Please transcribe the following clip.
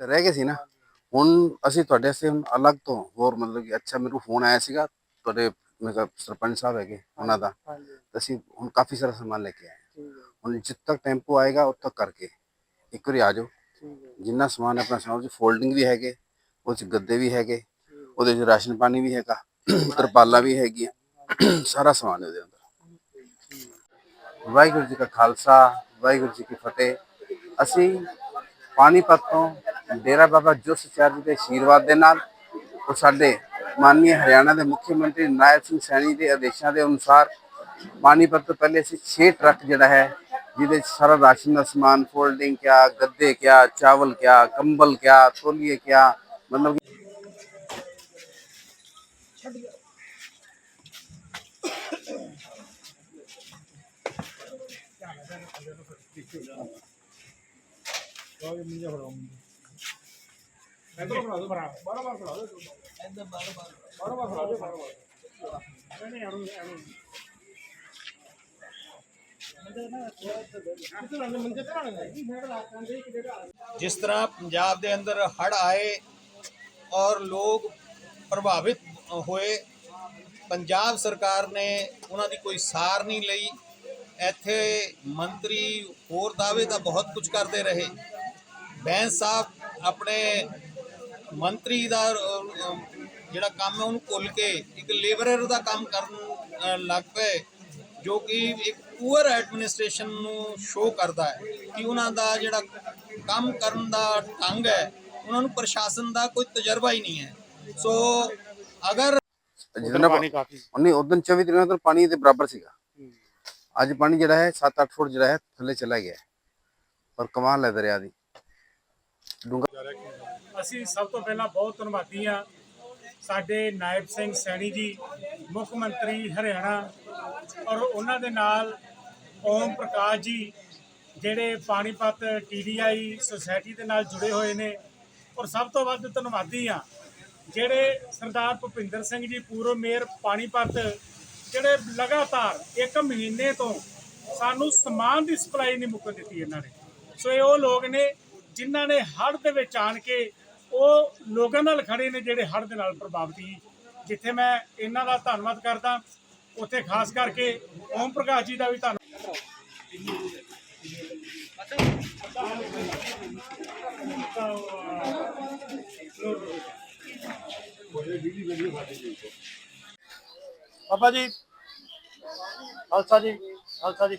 ਰਹਿ ਗਏ ਸੀ ਨਾ। ਹੁਣ ਅਸੀਂ ਤੁਹਾਡੇ ਵਾਸਤੇ ਹੁਣ ਅਲੱਗ ਤੋਂ ਹੋਰ ਮਤਲਬ ਕਿ ਅੱਛਾ ਮੈਨੂੰ ਫੋਨ ਆਇਆ ਸੀਗਾ। ਤੁਹਾਡੇ ਮੈਂ ਕਿਹਾ ਸਰਪੰਚ ਸਾਹਿਬ ਹੈਗੇ ਉਹਨਾਂ ਦਾ। ਤਾਂ ਅਸੀਂ ਹੁਣ ਕਾਫੀ ਸਾਰਾ ਸਮਾਨ ਲੈ ਕੇ ਆਏ ਹੁਣ ਜਿੱਦ ਤੱਕ ਟੈਂਪੋ ਆਏਗਾ ਉਦ ਤੱਕ ਕਰਕੇ ਇੱਕ ਵਾਰੀ ਆ ਜਾਓ। ਜਿੰਨਾ ਸਮਾਨ ਆਪਣਾ ਸਮਾਨ ਉਹ 'ਚ ਫੋਲਡਿੰਗ ਵੀ ਹੈਗੇ ਉਹ 'ਚ ਗੱਦੇ ਵੀ ਹੈਗੇ ਉਹਦੇ 'ਚ ਰਾਸ਼ਨ ਪਾਣੀ ਵੀ ਹੈਗਾ ਤਰਪਾਲਾਂ ਵੀ ਹੈਗੀਆਂ ਸਾਰਾ ਸਮਾਨ ਉਹਦੇ ਅੰਦਰ। ਵਾਹਿਗੁਰੂ ਜੀ ਕਾ ਖਾਲਸਾ ਵਾਹਿਗੁਰੂ ਜੀ ਕੀ ਫਤਿਹ। ਅਸੀਂ ਪਾਣੀਪਤ ਤੋਂ ਡੇਰਾ ਬਾਬਾ ਜੋਸਚਾਰ ਜੀ ਦੇ ਆਸ਼ੀਰਵਾਦ ਦੇ ਨਾਲ ਉਹ ਸਾਡੇ ਮਾਨਨੀय ਹਰਿਆਣਾ ਦੇ ਮੁੱਖ ਮੰਤਰੀ ਨਾਇਬ ਸਿੰਘ ਸੈਣੀ ਦੇ ਆਦੇਸ਼ਾਂ ਦੇ ਅਨੁਸਾਰ ਪਾਣੀਪਤ ਤੋਂ ਪਹਿਲੇ ਅਸੀਂ 6 ਟਰੱਕ ਜਿਹੜਾ ਹੈ, ਜਿਹਦੇ ਸਾਰਾ ਰਾਸ਼ਨ ਦਾ ਸਮਾਨ, ਫੋਲਡਿੰਗ ਕਿਆ, ਗੱਦੇ ਕਿਆ, ਚਾਵਲ ਕਿਆ, ਕੰਬਲ ਕਿਆ, ਤੋਲੀਏ ਕਿਆ, ਮਤਲਬ ਕਿ ਜਿਸ ਤਰ੍ਹਾਂ ਪੰਜਾਬ ਦੇ ਅੰਦਰ ਹੜ ਆਏ ਔਰ ਲੋਕ ਪ੍ਰਭਾਵਿਤ ਹੋਏ, ਪੰਜਾਬ ਸਰਕਾਰ ਨੇ ਉਹਨਾਂ ਦੀ ਕੋਈ ਸਾਰ ਨਹੀਂ ਲਈ। ਇੱਥੇ ਮੰਤਰੀ ਹੋਰ ਦਾਅਵੇ ਤਾਂ ਬਹੁਤ ਕੁਝ ਕਰਦੇ ਰਹੇ। ਬੈਂਸ ਸਾਹਿਬ ਆਪਣੇ ਮੰਤਰੀ ਦਾ ਜਿਹੜਾ ਕੰਮ ਹੈ ਉਹਨੂੰ ਭੁੱਲ ਕੇ ਇੱਕ ਲੇਬਰਰ ਦਾ ਕੰਮ ਕਰਨ ਲੱਗ ਪਏ ਜੋ ਕਿ ਇੱਕ ਪੂਅਰ ਐਡਮਿਨਿਸਟ੍ਰੇਸ਼ਨ ਨੂੰ ਸ਼ੋ ਕਰਦਾ ਹੈ ਕਿ ਉਹਨਾਂ ਦਾ ਜਿਹੜਾ ਕੰਮ ਕਰਨ ਦਾ ਢੰਗ ਹੈ ਉਹਨਾਂ ਨੂੰ ਪ੍ਰਸ਼ਾਸਨ ਦਾ ਕੋਈ ਤਜਰਬਾ ਹੀ ਨਹੀਂ ਹੈ। ਸੋ ਅਗਰ ਜਿੰਨਾ ਪਾਣੀ ਕਾਫੀ ਉਹਨੇ ਉਦੋਂ 24 ਦਿਨਾਂ ਤੋਂ ਪਾਣੀ ਦੇ ਬਰਾਬਰ ਸੀਗਾ। ਅੱਜ ਪਾਣੀ ਜਿਹੜਾ ਹੈ 7-8 ਫੁੱਟ ਜਿਹੜਾ ਹੈ ਥੱਲੇ ਚਲਾ ਗਿਆ ਹੈ। ਪਰ ਕਮਾਲ ਹੈ ਦਰਿਆ ਦੀ। ਡੂੰਘਾ ਅਸੀਂ ਸਭ ਤੋਂ ਪਹਿਲਾਂ ਬਹੁਤ ਧੰਨਵਾਦੀ ਆ ਸਾਡੇ ਨਾਇਬ ਸਿੰਘ ਸੈਣੀ ਜੀ, ਮੁੱਖ ਮੰਤਰੀ ਹਰਿਆਣਾ ਔਰ ਉਹਨਾਂ ਦੇ ਨਾਲ ਓਮ ਪ੍ਰਕਾਸ਼ ਜੀ, ਜਿਹੜੇ ਪਾਣੀਪਤ ਟੀਡੀਆਈ ਸੁਸਾਇਟੀ ਦੇ ਨਾਲ ਜੁੜੇ ਹੋਏ ਨੇ ਔਰ ਸਭ ਤੋਂ ਵੱਧ ਧੰਨਵਾਦੀ ਆ ਜਿਹੜੇ ਸਰਦਾਰ ਭੁਪਿੰਦਰ ਸਿੰਘ ਜੀ, ਪੂਰਵ ਮੇਅਰ ਪਾਣੀਪਤ, ਜਿਹੜੇ ਲਗਾਤਾਰ ਇੱਕ ਮਹੀਨੇ ਤੋਂ ਸਾਨੂੰ ਸਮਾਨ ਦੀ ਸਪਲਾਈ ਨਹੀਂ ਮੁੱਕਣ ਦਿੱਤੀ ਇਹਨਾਂ ਨੇ। ਸੋ ਇਹ ਉਹ ਲੋਕ ਨੇ ਜਿਨ੍ਹਾਂ ਨੇ ਹੜ੍ਹ ਦੇ ਵਿੱਚ ਆਣ ਕੇ ਉਹ ਲੋਕਾਂ ਨਾਲ ਖੜੇ ਨੇ ਜਿਹੜੇ ਹੜ੍ਹ ਦੇ ਨਾਲ ਪ੍ਰਭਾਵਿਤ ਸੀ। ਜਿੱਥੇ ਮੈਂ ਇਹਨਾਂ ਦਾ ਧੰਨਵਾਦ ਕਰਦਾ। ਉੱਥੇ ਖਾਸ ਕਰਕੇ ਓਮ ਪ੍ਰਕਾਸ਼ ਜੀ ਦਾ ਵੀ ਧੰਨਵਾਦ ਬਾਬਾ ਜੀ, ਖਾਲਸਾ ਜੀ ਖਾਲਸਾ ਜੀ।